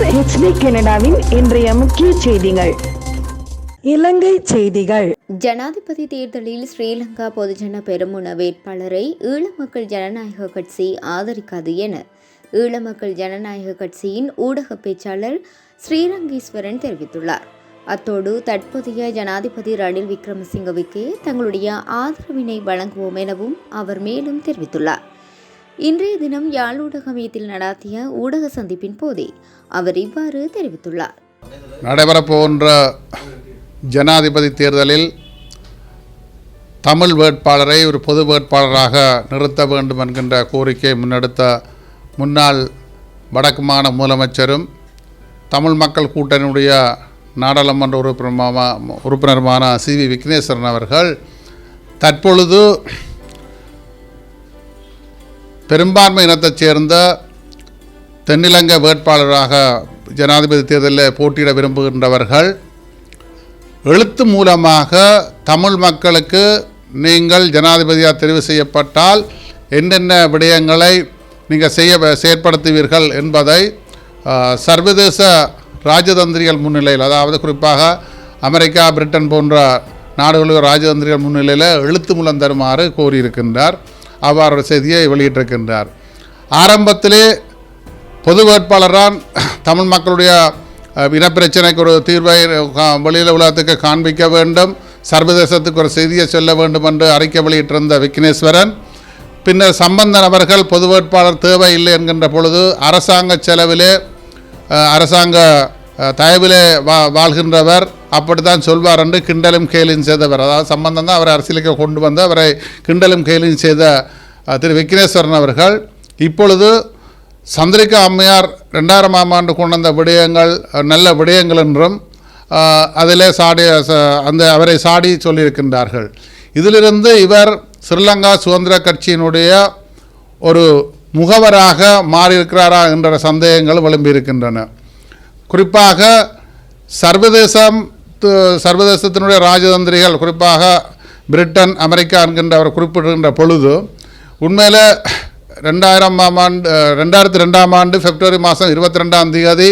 வழங்குகிறார் ஹெச்டி கனடாவின் இன்றைய முக்கிய செய்திகள். இலங்கை செய்திகள். ஜனாதிபதி தேர்தலில் ஸ்ரீலங்கா பொதுஜன பெருமுன வேட்பாளரை ஈழ மக்கள் ஜனநாயக கட்சி ஆதரிக்காது என ஈழ மக்கள் ஜனநாயக கட்சியின் ஊடக பேச்சாளர் ஸ்ரீரங்கீஸ்வரன் தெரிவித்துள்ளார். அத்தோடு தற்போதைய ஜனாதிபதி ரணில் விக்ரமசிங்கவுக்கு தங்களுடைய ஆதரவினை வழங்குவோம் எனவும் அவர் மேலும் தெரிவித்துள்ளார். இன்றைய தினம் யாழ் ஊடகமையத்தில் நடாத்திய ஊடக சந்திப்பின் போதே அவர் இவ்வாறு தெரிவித்துள்ளார். நடைபெறப்போகின்ற ஜனாதிபதி தேர்தலில் தமிழ் வேட்பாளரை ஒரு பொது வேட்பாளராக நிறுத்த வேண்டும் என்கின்ற கோரிக்கை முன்னெடுத்த முன்னாள் வடக்கு மாநில முதலமைச்சரும் தமிழ் மக்கள் கூட்டணியுடைய நாடாளுமன்ற உறுப்பினருமான உறுப்பினருமான சி வி விக்னேஸ்வரன் அவர்கள் தற்பொழுது பெரும்பான்மை இனத்தைச் சேர்ந்த தென்னிலங்கை வேட்பாளராக ஜனாதிபதி தேர்தலில் போட்டியிட விரும்புகின்றவர்கள் எழுத்து மூலமாக தமிழ் மக்களுக்கு நீங்கள் ஜனாதிபதியாக தெரிவு செய்யப்பட்டால் என்னென்ன விடயங்களை நீங்கள் செய்ய செயற்படுத்துவீர்கள் என்பதை சர்வதேச ராஜதந்திரிகள் முன்னிலையில் அதாவது குறிப்பாக அமெரிக்கா பிரிட்டன் போன்ற நாடுகளுக்கு ராஜதந்திரிகள் முன்னிலையில் எழுத்து மூலம் தருமாறு கோரியிருக்கின்றார். அவ்வாறு செய்தியை வெளியிட்டிருக்கின்றார். ஆரம்பத்திலே பொது வேட்பாளரான் தமிழ் மக்களுடைய இனப்பிரச்சனைக்கு ஒரு தீர்வை வெளியில் உலகத்துக்கு காண்பிக்க வேண்டும் சர்வதேசத்துக்கு ஒரு செய்தியை சொல்ல வேண்டும் என்று அறிக்கை வெளியிட்டிருந்த விக்னேஸ்வரன். பின்னர் சம்பந்தன் அவர்கள் பொது வேட்பாளர் தேவையில்லை என்கின்ற பொழுது அரசாங்க செலவிலே அரசாங்க தயவிலே வா வாழ்கின்றவர் அப்படித்தான் சொல்வார் என்று கிண்டலும் கேலியும் செய்தவர். அதாவது சம்பந்தம் தான் அவரை அரசியலுக்கு கொண்டு வந்து அவரை கிண்டலும் கேலியும் செய்த திரு விக்னேஸ்வரன் அவர்கள். இப்பொழுது சந்திரிகா அம்மையார் ரெண்டாயிரமாம் ஆண்டு கொண்டு வந்த விடயங்கள் நல்ல விடயங்கள் என்றும் அதிலே சாடி அந்த அவரை சாடி சொல்லியிருக்கின்றார்கள். இதிலிருந்து இவர் ஸ்ரீலங்கா சுதந்திர கட்சியினுடைய ஒரு முகவராக மாறியிருக்கிறாரா என்ற சந்தேகங்கள் எழும்பியிருக்கின்றன குறிப்பாக சர்வதேசம் சர்வதேசத்தினுடைய ராஜதந்திரிகள் குறிப்பாக பிரிட்டன் அமெரிக்கா என்கின்ற அவர் குறிப்பிடுகின்ற பொழுது உண்மையில் ரெண்டாயிரம் ஆண்டு ரெண்டாயிரத்தி ரெண்டாம் ஆண்டு பிப்ரவரி மாதம் இருபத்தி ரெண்டாம் தேதி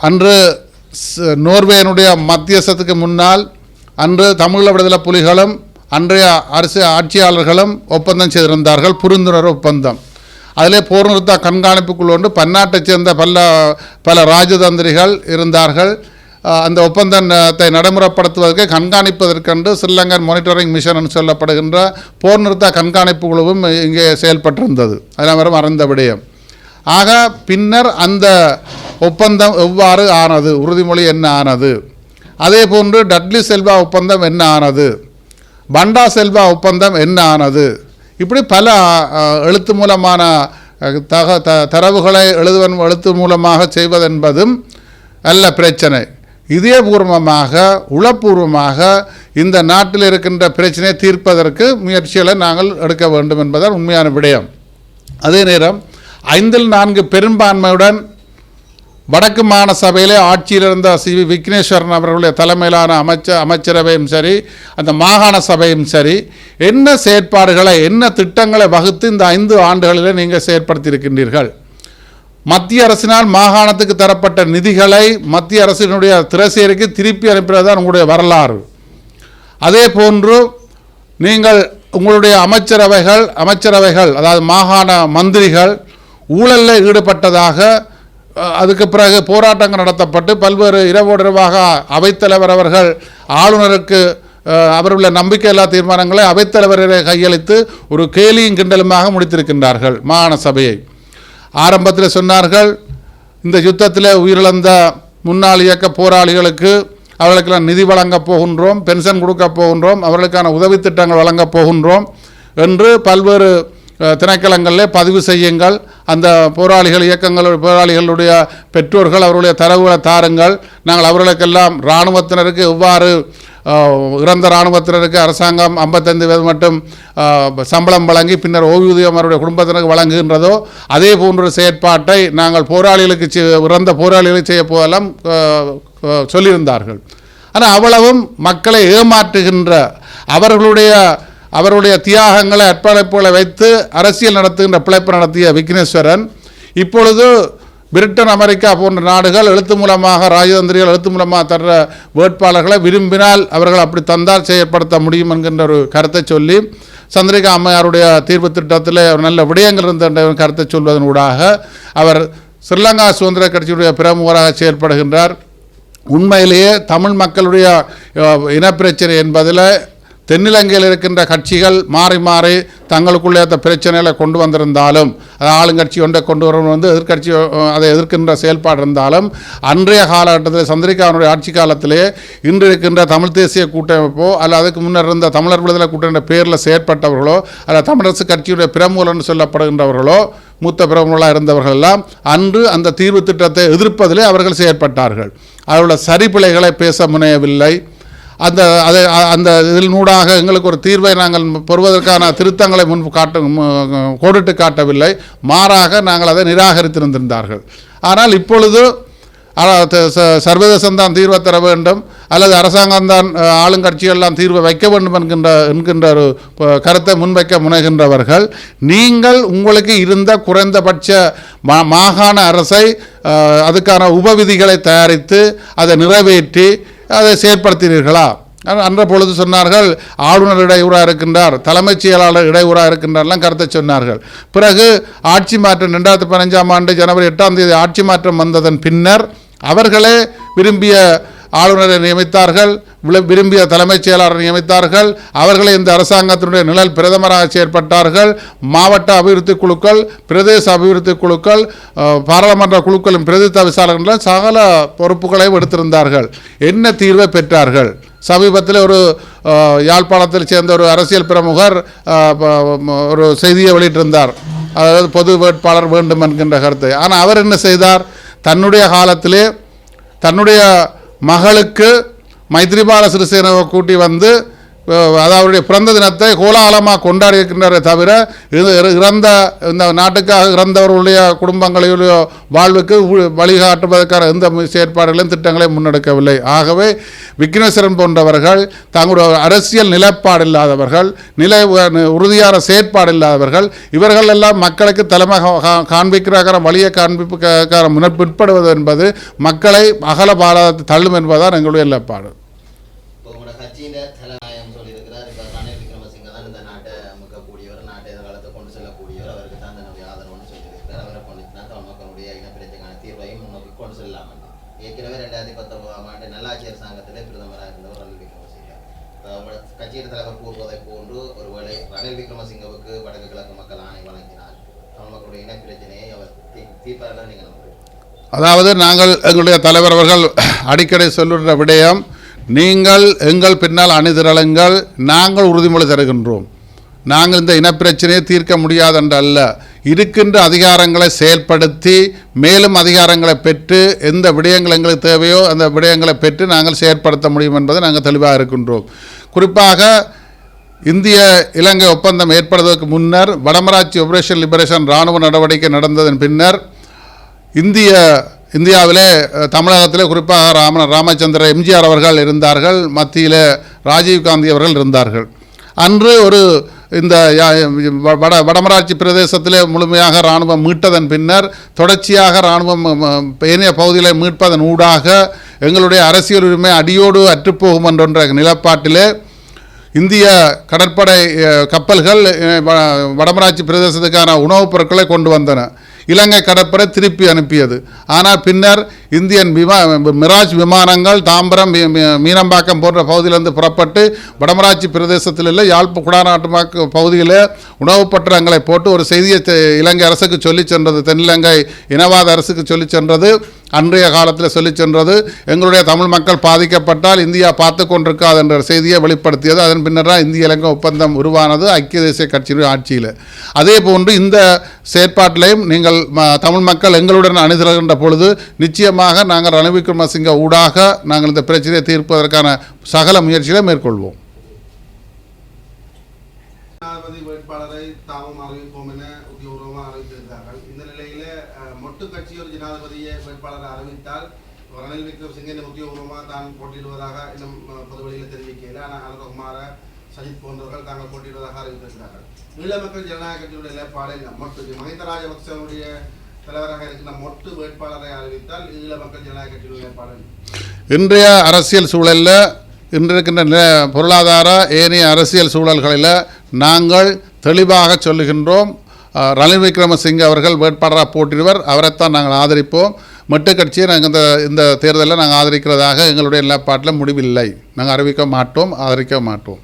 அன்று நோர்வேனுடைய நோர்வேயினுடைய மத்தியஸ்தத்துக்கு முன்னால் அன்று தமிழ விடுதலை புலிகளும் அன்றைய அரசு ஆட்சியாளர்களும் ஒப்பந்தம் செய்திருந்தார்கள் புரிந்துணர்வு ஒப்பந்தம். அதிலே போர்நிறுத்த கண்காணிப்புக்குள் ஒன்று பன்னாட்டைச் சேர்ந்த பல பல ராஜதந்திரிகள் இருந்தார்கள். அந்த ஒப்பந்தத்தை நடைமுறைப்படுத்துவதற்கு கண்காணிப்பதற்கென்று ஸ்ரீலங்கன் மானிட்டரிங் மிஷன் என்று சொல்லப்படுகின்ற போர் நிறுத்த கண்காணிப்பு குழுவும் இங்கே செயல்பட்டிருந்தது. அதெல்லாம் வரும் அறிந்த விடயம். ஆக பின்னர் அந்த ஒப்பந்தம் எவ்வாறு ஆனது? உறுதிமொழி என்ன ஆனது? அதே போன்று டட்லி செல்வா ஒப்பந்தம் என்ன ஆனது? பண்டா செல்வா ஒப்பந்தம் என்ன ஆனது? இப்படி பல எழுத்து மூலமான தக த தரவுகளை எழுதுவன் எழுத்து மூலமாக செய்வதென்பதும் அல்ல பிரச்சனை. இதயபூர்வமாக உளப்பூர்வமாக இந்த நாட்டில் இருக்கின்ற பிரச்சனையை தீர்ப்பதற்கு முயற்சிகளை நாங்கள் எடுக்க வேண்டும் என்பதுதான் உண்மையான விடயம். அதே நேரம் ஐந்தில் நான்கு பெரும்பான்மையுடன் வடக்கு மாகாண சபையிலே ஆட்சியில் இருந்த சி விக்னேஸ்வரன் அவர்களுடைய தலைமையிலான அமைச்ச அமைச்சரவையும் சரி அந்த மாகாண சபையும் சரி என்ன செயற்பாடுகளை என்ன திட்டங்களை வகுத்து இந்த ஐந்து ஆண்டுகளில் நீங்கள் செயற்படுத்தியிருக்கின்றீர்கள்? மத்திய அரசினால் மாகாணத்துக்கு தரப்பட்ட நிதிகளை மத்திய அரசினுடைய திரசேரிக்கு திருப்பி அனுப்பினது தான் உங்களுடைய வரலாறு. அதே போன்று நீங்கள் உங்களுடைய அமைச்சரவைகள் அமைச்சரவைகள் அதாவது மாகாண மந்திரிகள் ஊழலில் ஈடுபட்டதாக அதுக்கு பிறகு போராட்டங்கள் நடத்தப்பட்டு பல்வேறு இரவோடிரவாக அவைத்தலைவர் அவர்கள் ஆளுநருக்கு அவருள்ள நம்பிக்கையில்லா தீர்மானங்களை அவைத்தலைவரை கையளித்து ஒரு கேலியும் கிண்டலுமாக முடித்திருக்கின்றார்கள் மாகாண சபையை. ஆரம்பத்தில் சொன்னார்கள் இந்த யுத்தத்தில் உயிரிழந்த முன்னாள் இயக்க போராளிகளுக்கு அவர்களுக்கெல்லாம் நிதி வழங்கப் போகின்றோம் பென்ஷன் கொடுக்க போகின்றோம் அவர்களுக்கான உதவி திட்டங்கள் வழங்கப் போகின்றோம் என்று பல்வேறு திணைக்களங்களில் பதிவு செய்யுங்கள். அந்த போராளிகள் இயக்கங்கள் போராளிகளுடைய பெற்றோர்கள் அவருடைய தரவுகளை தாருங்கள். நாங்கள் அவர்களுக்கெல்லாம் இராணுவத்தினருக்கு எவ்வாறு இறந்த இராணுவத்தினருக்கு அரசாங்கம் ஐம்பத்தைந்து வீதம் மட்டும் சம்பளம் வழங்கி பின்னர் ஓய்வூதியம் அவருடைய குடும்பத்தினருக்கு வழங்குகின்றதோ அதே போன்ற செயற்பாட்டை நாங்கள் போராளிகளுக்கு செய்- இறந்த போராளிகளுக்கு செய்ய போதெல்லாம் சொல்லியிருந்தார்கள். ஆனால் அவ்வளவும் மக்களை ஏமாற்றுகின்ற அவர்களுடைய அவருடைய தியாகங்களை அர்ப்பணிப்புகளை வைத்து அரசியல் நடத்துகின்ற பிழைப்பு நடத்திய விக்னேஸ்வரன் இப்பொழுது பிரிட்டன் அமெரிக்கா போன்ற நாடுகள் எழுத்து மூலமாக ராஜதந்திரிகள் எழுத்து மூலமாக தர்ற வேட்பாளர்களை விரும்பினால் அவர்கள் அப்படி தந்தால் செயற்படுத்த முடியும் என்கின்ற ஒரு கருத்தை சொல்லி சந்திரிகா அம்மையாருடைய தீர்வு திட்டத்தில் ஒரு நல்ல விடயங்கள் இருந்த கருத்தை சொல்வதன் ஊடாக அவர் ஸ்ரீலங்கா சுதந்திர கட்சியுடைய பிரமுகராக செயல்படுகின்றார் உண்மையிலேயே தமிழ் மக்களுடைய இனப்பிரச்சனை என்பதில் தென்னிலங்கையில் இருக்கின்ற கட்சிகள் மாறி மாறி தங்களுக்குள்ளே அந்த பிரச்சனைகளை கொண்டு வந்திருந்தாலும் அது ஆளுங்கட்சி ஒன்றை கொண்டு வரணும் வந்து எதிர்க்கட்சி அதை எதிர்க்கின்ற செயல்பாடு இருந்தாலும் அன்றைய காலகட்டத்தில் சந்திரிகாவுடைய ஆட்சி காலத்திலே இன்று இருக்கின்ற தமிழ் தேசிய கூட்டமைப்போ அல்ல அதுக்கு முன்னர் இருந்த தமிழர் விடுதலை கூட்டணி பேரில் செயற்பட்டவர்களோ அல்ல தமிழரசு கட்சியுடைய பிரமுகர் சொல்லப்படுகின்றவர்களோ மூத்த பிரமுகர்களாக இருந்தவர்கள் எல்லாம் அன்று அந்த தீர்வு திட்டத்தை எதிர்ப்பதிலே அவர்கள் செயற்பட்டார்கள். அவர்களோட சரிபிழைகளை பேச முனையவில்லை. அந்த அதை அந்த இதில் நூடாக எங்களுக்கு ஒரு தீர்வை நாங்கள் பெறுவதற்கான திருத்தங்களை முன் காட்ட கோடிட்டு காட்டவில்லை. மாறாக நாங்கள் அதை நிராகரித்திருந்திருந்தார்கள். ஆனால் இப்பொழுது அ- சர்வதேசம்தான் தீர்வை தர வேண்டும். அல்லது அரசாங்கம்தான் அ, ஆளுங்கட்சியெல்லாம் தீர்வை வைக்க வேண்டும் என்கின்ற என்கின்ற ஒரு கருத்தை முன்வைக்க முனைகின்றவர்கள். நீங்கள் உங்களுக்கு இருந்த குறைந்தபட்ச மா மாகாண அரசை அதுக்கான உபவிதிகளை தயாரித்து அதை நிறைவேற்றி அதை செயற்படுத்தினீர்களா? அன்ற பொழுது சொன்னார்கள் ஆளுநர் இடையூறாக இருக்கின்றார் தலைமைச் செயலாளர் இடையூறாக இருக்கின்றார்லாம் கருத்தை சொன்னார்கள். பிறகு ஆட்சி மாற்றம் ரெண்டாயிரத்தி பதினஞ்சாம் ஆண்டு ஜனவரி எட்டாம் தேதி ஆட்சி மாற்றம் வந்ததன் பின்னர் அவர்களே விரும்பிய ஆளுநரை நியமித்தார்கள். விரும்பிய தலைமைச் செயலாளர் நியமித்தார்கள். அவர்களை இந்த அரசாங்கத்தினுடைய நிழல் பிரதமராக செயற்பட்டார்கள். மாவட்ட அபிவிருத்தி குழுக்கள் பிரதேச அபிவிருத்தி குழுக்கள் பாராளுமன்ற குழுக்களின் பிரதித்த விசாரணைகள் சகல பொறுப்புகளையும் எடுத்திருந்தார்கள். என்ன தீர்வை பெற்றார்கள்? சமீபத்தில் ஒரு யாழ்ப்பாணத்தில் சேர்ந்த ஒரு அரசியல் பிரமுகர் ஒரு செய்தியை வெளியிட்டிருந்தார். அதாவது பொது வேட்பாளர் வேண்டும் என்கின்ற கருத்தை. ஆனால் அவர் என்ன செய்தார்? தன்னுடைய காலத்திலே தன்னுடைய மகளுக்கு மைத்ரிபால சிறிசேனவை கூட்டி வந்து அதாவது அவருடைய பிறந்த தினத்தை கோலாகலமாக கொண்டாடி இருக்கின்றதை தவிர இது இறந்த இந்த நாட்டுக்காக இறந்தவர்களுடைய குடும்பங்களுடைய வாழ்வுக்கு வழிகாட்டுவதற்கான எந்த செயற்பாடுகளையும் திட்டங்களையும் முன்னெடுக்கவில்லை. ஆகவே விக்னேஸ்வரன் போன்றவர்கள் தங்களுடைய அரசியல் நிலைப்பாடு இல்லாதவர்கள் நிலை உறுதியான செயற்பாடு இல்லாதவர்கள் இவர்கள் எல்லாம் மக்களுக்கு தலைமை கா- காண்பிக்கிற வழியை காண்பிப்புக்கான முன்ன பிற்படுவது என்பது மக்களை அகல பாலாதத்தை தள்ளும் என்பதுதான் எங்களுடைய நிலைப்பாடு இப்போ உங்களோட கட்சியின் தலைநாயகம் சொல்லியிருக்கிறார் இப்போ ரணில் விக்ரமசிங்க தான் இந்த நாட்டை அமைக்கக்கூடியவர் நாட்டை எதிர்காலத்தை கொண்டு செல்லக்கூடியவர் அவருக்கு தான் தன்னுடைய ஆதரவுன்னு சொல்லியிருக்கிறார் அவரை கொண்டு தான் தமிழ் மக்களுடைய இனப்பிரச்சனைக்கான தீர்வையும் முன்னோக்கி கொண்டு செல்லலாம் என்று. ஏற்கனவே ரெண்டாயிரத்தி பத்தொன்பதாம் ஆண்டு நல்லாட்சி அரசாங்கத்திலே பிரதமராக இருந்தவர் ரணில் விக்ரமசிங்க இப்போ உங்களோட கட்சியின் தலைவர் கூறுவதை போன்று ஒருவேளை ரணில் விக்ரமசிங்கவுக்கு வடக்கு கிழக்கு மக்கள் ஆணை வழங்கினால் தமிழ் மக்களுடைய இனப்பிரச்சனையை அவர் தீர்ப்பார்கள் நீங்கள் நம்புகிறீர்கள்? அதாவது நாங்கள் எங்களுடைய தலைவர் அவர்கள் அடிக்கடி சொல்லுகிற விடயம் நீங்கள் எங்கள் பின்னால் அணிதிரளுங்கள் நாங்கள் உறுதிமொழி தருகின்றோம். நாங்கள் இந்த இனப்பிரச்சனையை தீர்க்க முடியாது என்று அல்ல. இருக்கின்ற அதிகாரங்களை செயல்படுத்தி மேலும் அதிகாரங்களை பெற்று எந்த விடயங்கள் எங்களுக்கு தேவையோ அந்த விடயங்களை பெற்று நாங்கள் செயற்படுத்த முடியும் என்பதை நாங்கள் தெளிவாக இருக்கின்றோம். குறிப்பாக இந்திய இலங்கை ஒப்பந்தம் ஏற்படுவதற்கு முன்னர் வடமராட்சி ஆபரேஷன் லிபரேஷன் இராணுவ நடவடிக்கை நடந்ததன் பின்னர் இந்திய இந்தியாவிலே தமிழகத்திலே குறிப்பாக ராம ராமச்சந்திர எம்ஜிஆர் அவர்கள் இருந்தார்கள். மத்தியில் ராஜீவ்காந்தி அவர்கள் இருந்தார்கள். அன்று ஒரு இந்த யா- வட வடமராட்சி பிரதேசத்திலே முழுமையாக இராணுவம் மீட்டதன் பின்னர் தொடர்ச்சியாக இராணுவம் ஏனைய பகுதிகளை மீட்பதன் ஊடாக எங்களுடைய அரசியல் உரிமை அடியோடு அற்றுப்போகும் என்ற நிலப்பாட்டிலே இந்திய கடற்படை கப்பல்கள் வ- வடமராட்சி பிரதேசத்துக்கான உணவுப் பொருட்களை கொண்டு வந்தன. இலங்கை கடற்படை திருப்பி அனுப்பியது. ஆனால் பின்னர் இந்தியன் விமா மிராஜ் விமானங்கள் தாம்பரம் மீ- மீ- மீனம்பாக்கம் போன்ற பகுதியிலிருந்து புறப்பட்டு வடமராட்சி பிரதேசத்தில் இல்லை யாழ்ப்பு குடாநாட்டு பகுதியில் உணவுப் பற்றங்களை போட்டு ஒரு செய்தியை இலங்கை அரசுக்கு சொல்லிச் சென்றது. தென்னிலங்கை இனவாத அரசுக்கு சொல்லி சென்றது. அன்றைய காலத்தில் சொல்லிச் சென்றது எங்களுடைய தமிழ் மக்கள் பாதிக்கப்பட்டால் இந்தியா பார்த்து கொண்டிருக்காது என்ற செய்தியை வெளிப்படுத்தியது. அதன் பின்னர் தான் இந்திய இலங்கை ஒப்பந்தம் உருவானது ஐக்கிய தேசிய கட்சியினுடைய ஆட்சியில். அதே போன்று இந்த செயற்பாட்டிலையும் நீங்கள் தமிழ் மக்கள் எங்களுடன் அணிதிரகின்ற பொழுது நிச்சயமாக நாங்கள் ரணி விக்ரமசிங்க ஊடாக நாங்கள் இந்த பிரச்சனையை தீர்ப்பதற்கான சகல முயற்சிகளை மேற்கொள்வோம். ஜனாதிபதி வேட்பாளரை தாமும் அறிவிப்போம் என உத்தியோகபூர்வமாக அறிவித்திருக்கிறார்கள் இந்த நிலையில அஹ், மொட்டு கட்சி ஒரு ஜனாதிபதியை வேட்பாளரை அறிவித்தால் ரணில் விக்ரமசிங்கே உத்தியோகபூர்வமாக தான் போட்டியிடுவதாக இன்னும் பொதுவெளியில் தெரிவிக்கையில் ஆனால் அனுரகுமார சஜித் போன்றவர்கள் தாங்கள் போட்டியிடுவதாக அறிவித்திருக்கிறார்கள். ஈழ மக்கள் ஜனநாயக கட்சியுடைய நிலைப்பாடு என்ன மொட்டு மஹிந்த ராஜபக்சனுடைய தலைவராக இருக்கின்ற மொட்டு வேட்பாளரை அறிவித்தால் ஈழ மக்கள் ஜனநாயக கட்சியின் நிலைப்பாடு இன்றைய அரசியல் சூழலில் இன்றிருக்கின்ற நில- பொருளாதார ஏனைய அரசியல் சூழல்களில் நாங்கள் தெளிவாக சொல்லுகின்றோம். ரணில் விக்ரமசிங்க அவர்கள் வேட்பாளராக போட்டிடுவர். அவரைத்தான் நாங்கள் ஆதரிப்போம். மட்டு கட்சியை நாங்கள் இந்த இந்த தேர்தலில் நாங்கள் ஆதரிக்கிறதாக எங்களுடைய நிலப்பாட்டில் முடிவில்லை. நாங்கள் அறிவிக்க மாட்டோம் ஆதரிக்க மாட்டோம்.